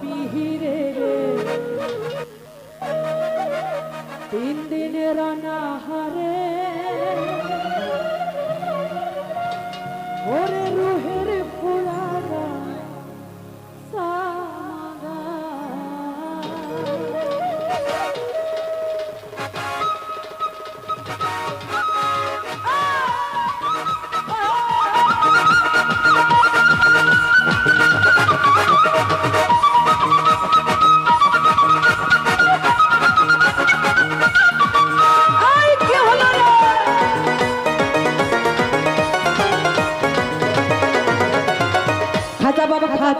পিহিরে তিন দিনের রানা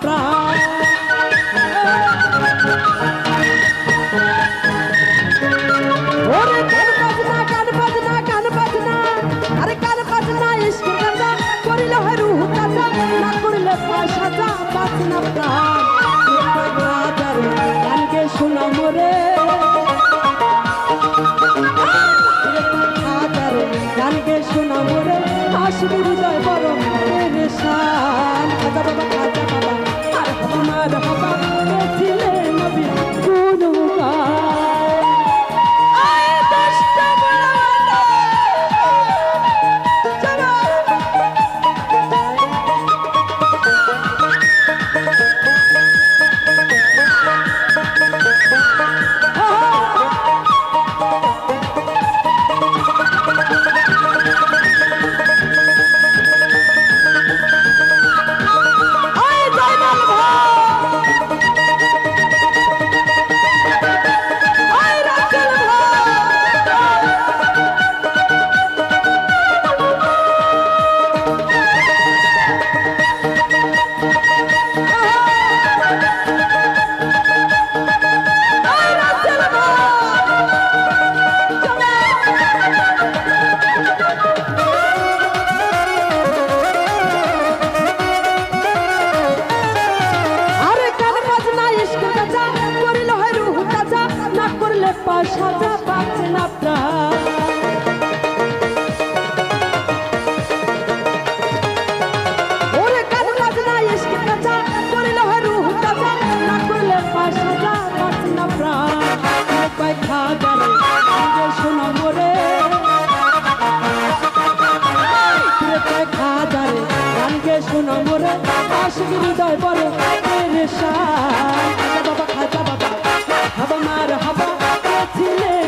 প্রাণ শোনা মরে। গানকে শোনা মরে আসবি হৃদয় বড় রে শান বাবা আর তোমার হবা হয় বড় রেশা বাবা খাজা বাবা হাবা মার হাবা ছিলে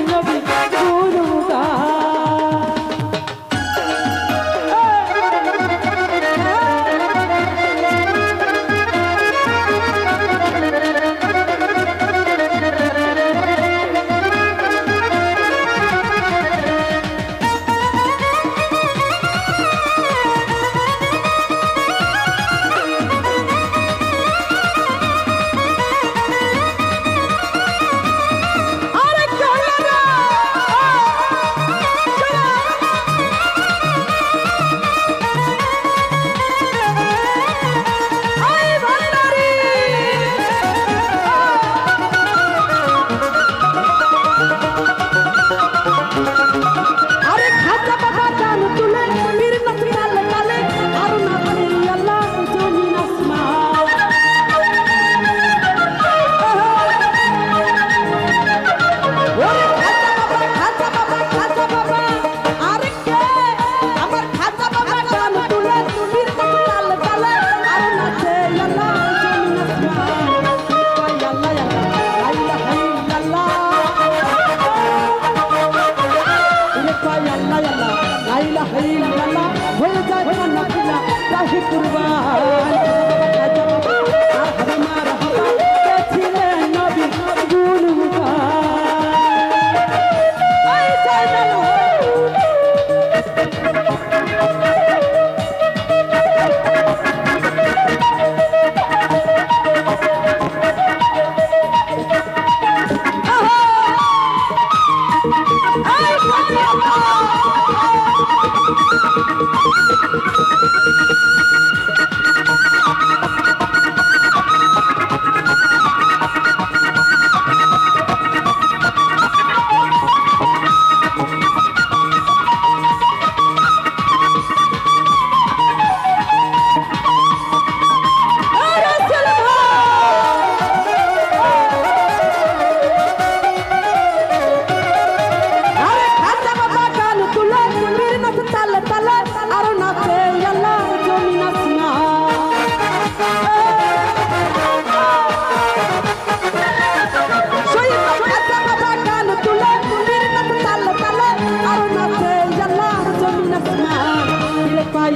कुर्बान।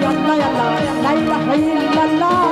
يلا يلا لا إله إلا الله.